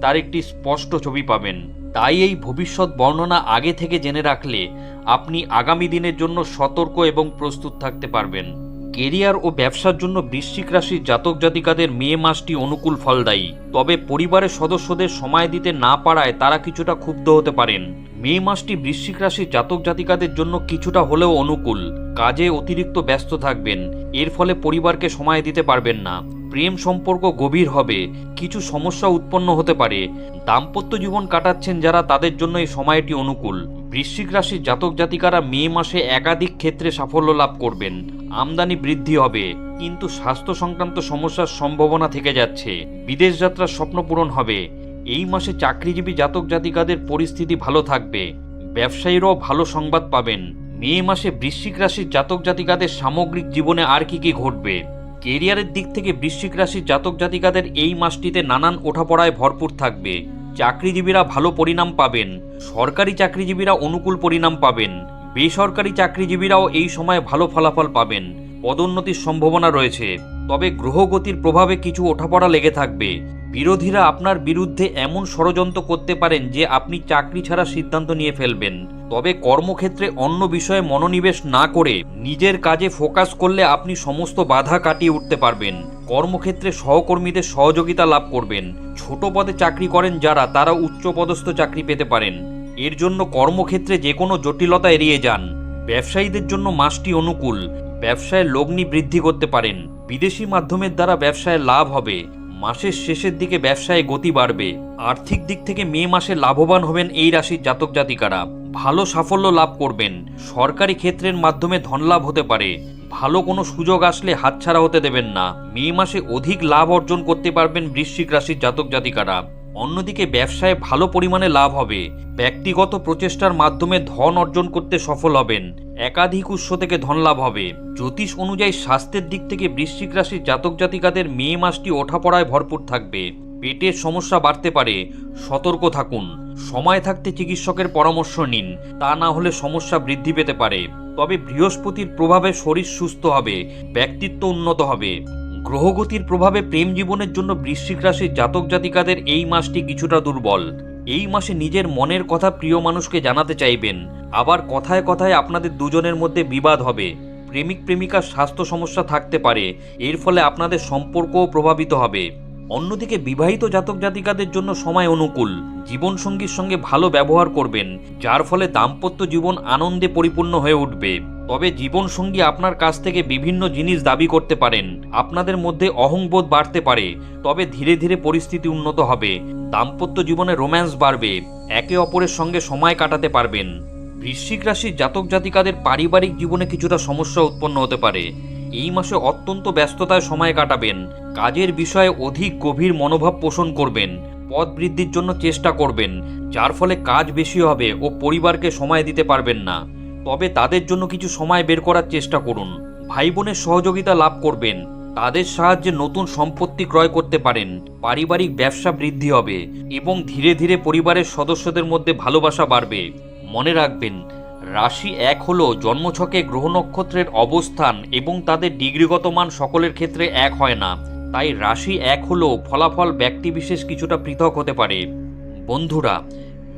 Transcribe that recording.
তার একটি স্পষ্ট ছবি পাবেন। তাই এই ভবিষ্যৎ বর্ণনা আগে থেকে জেনে রাখলে আপনি আগামী দিনের জন্য সতর্ক এবং প্রস্তুত থাকতে পারবেন। কেরিয়ার ও ব্যবসার জন্য বৃশ্চিক রাশির জাতক জাতিকাদের মে মাসটি অনুকূল ফলদায়ী। তবে পরিবারের সদস্যদের সময় দিতে না পারায় তারা কিছুটা ক্ষুব্ধ হতে পারেন। মে মাসটি বৃশ্চিক রাশির জাতক জাতিকাদের জন্য কিছুটা হলেও অনুকূল। কাজে অতিরিক্ত ব্যস্ত থাকবেন। এর ফলে পরিবারকে সময় দিতে পারবেন না। প্রেম সম্পর্ক গভীর হবে, কিছু সমস্যা উৎপন্ন হতে পারে। দাম্পত্য জীবন কাটাচ্ছেন যারা, তাদের জন্য এই সময়টি অনুকূল। বৃশ্চিক রাশির জাতক জাতিকারা মে মাসে একাধিক ক্ষেত্রে সাফল্য লাভ করবেন। আমদানি বৃদ্ধি হবে, কিন্তু স্বাস্থ্য সংক্রান্ত সমস্যার সম্ভাবনা থেকে যাচ্ছে। বিদেশ যাত্রার স্বপ্ন পূরণ হবে। এই মাসে চাকরিজীবী জাতক জাতিকাদের পরিস্থিতি ভালো থাকবে। ব্যবসায়ীরাও ভালো সংবাদ পাবেন। মে মাসে বৃশ্চিক রাশির জাতক জাতিকাদের সামগ্রিক জীবনে আর কি কি ঘটবে? কেরিয়ারের দিক থেকে বৃশ্চিক রাশির জাতক জাতিকাদের এই মাসটিতে নানান ওঠাপড়ায় ভরপুর থাকবে। চাকরিজীবীরা ভালো পরিণাম পাবেন। সরকারি চাকরিজীবীরা অনুকূল পরিণাম পাবেন। বেসরকারি চাকরিজীবীরাও এই সময় ভালো ফলাফল পাবেন। পদোন্নতির সম্ভাবনা রয়েছে। তবে গ্রহগতির প্রভাবে কিছু ওঠাপড়া লেগে থাকবে। বিরোধীরা আপনার বিরুদ্ধে এমন ষড়যন্ত্র করতে পারেন যে আপনি চাকরি ছাড়া সিদ্ধান্ত নিয়ে ফেলবেন। তবে কর্মক্ষেত্রে অন্য বিষয়ে মনোনিবেশ না করে নিজের কাজে ফোকাস করলে আপনি সমস্ত বাধা কাটিয়ে উঠতে পারবেন। কর্মক্ষেত্রে সহকর্মীদের সহযোগিতা লাভ করবেন। ছোট পদে চাকরি করেন যারা, তারা উচ্চপদস্থ চাকরি পেতে পারেন। এর জন্য কর্মক্ষেত্রে যে কোনো জটিলতা এড়িয়ে যান। ব্যবসায়ীদের জন্য মাসটি অনুকূল। ব্যবসায় লগ্নি বৃদ্ধি করতে পারেন। বিদেশি মাধ্যমের দ্বারা ব্যবসায় লাভ হবে। মাসের শেষের দিকে ব্যবসায় গতি বাড়বে। আর্থিক দিক থেকে মে মাসে লাভবান হবেন এই রাশির জাতক জাতিকারা। ভালো সাফল্য লাভ করবেন। সরকারি ক্ষেত্রের মাধ্যমে ধনলাভ হতে পারে। ভালো কোনো সুযোগ আসলে হাতছাড়া হতে দেবেন না। মে মাসে অধিক লাভ অর্জন করতে পারবেন বৃশ্চিক রাশির জাতক জাতিকারা। অন্যদিকে ব্যবসায় ভালো পরিমাণে লাভ হবে। ব্যক্তিগত প্রচেষ্টার মাধ্যমে ধন অর্জন করতে সফল হবেন। একাধিক উৎস থেকে ধন লাভ হবে। জ্যোতিষ অনুযায়ী স্বাস্থ্যের দিক থেকে বৃশ্চিক রাশির জাতক জাতিকাদের মে মাসটি ওঠাপড়ায় ভরপুর থাকবে। পেটের সমস্যা বাড়তে পারে। সতর্ক থাকুন। সময় থাকতে চিকিৎসকের পরামর্শ নিন। তা না হলে সমস্যা বৃদ্ধি পেতে পারে। তবে বৃহস্পতির প্রভাবে শরীর সুস্থ হবে। ব্যক্তিত্ব উন্নত হবে। গ্রহগতির প্রভাবে প্রেম জীবনের জন্য বৃশ্চিক রাশির জাতক জাতিকাদের এই মাসটি কিছুটা দুর্বল। এই মাসে নিজের মনের কথা প্রিয় মানুষকে জানাতে চাইবেন। আবার কথায় কথায় আপনাদের দুজনের মধ্যে বিবাদ হবে। প্রেমিক প্রেমিকার স্বাস্থ্য সমস্যা থাকতে পারে। এর ফলে আপনাদের সম্পর্কও প্রভাবিত হবে। অন্যদিকে বিবাহিত জাতক জাতিকাদের জন্য সময় অনুকূল। জীবনসঙ্গীর সঙ্গে ভালো ব্যবহার করবেন, যার ফলে দাম্পত্য জীবন আনন্দে পরিপূর্ণ হয়ে উঠবে। তবে জীবনসঙ্গী আপনার কাছ থেকে বিভিন্ন জিনিস দাবি করতে পারেন। আপনাদের মধ্যে অহংবোধ বাড়তে পারে, তবে ধীরে ধীরে পরিস্থিতি উন্নত হবে। দাম্পত্য জীবনে রোম্যান্স বাড়বে, একে অপরের সঙ্গে সময় কাটাতে পারবেন। বৃশ্চিক রাশির জাতক জাতিকাদের পারিবারিক জীবনে কিছুটা সমস্যা উৎপন্ন হতে পারে। এই মাসে অত্যন্ত ব্যস্ততায় সময় কাটাবেন, কাজের বিষয়ে অধিক গভীর মনোভাব পোষণ করবেন, পদ বৃদ্ধির জন্য চেষ্টা করবেন, যার ফলে কাজ বেশি হবে ও পরিবারকে সময় দিতে পারবেন না। তবে তাদের জন্য কিছু সময় বের করার চেষ্টা করুন। ভাই বোনের সহযোগিতা লাভ করবেন। তাদের সাহায্যে নতুন সম্পত্তি ক্রয় করতে পারেন। পারিবারিক ব্যবসা বৃদ্ধি হবে এবং ধীরে ধীরে পরিবারের সদস্যদের মধ্যে ভালোবাসা বাড়বে। মনে রাখবেন, রাশি এক হলো জন্মছকে গ্রহ নক্ষত্রের অবস্থান এবং তাদের ডিগ্রিগত মান সকলের ক্ষেত্রে এক হয় না। তাই রাশি এক হলেও ফলাফল ব্যক্তিবিশেষ কিছুটা পৃথক হতে পারে। বন্ধুরা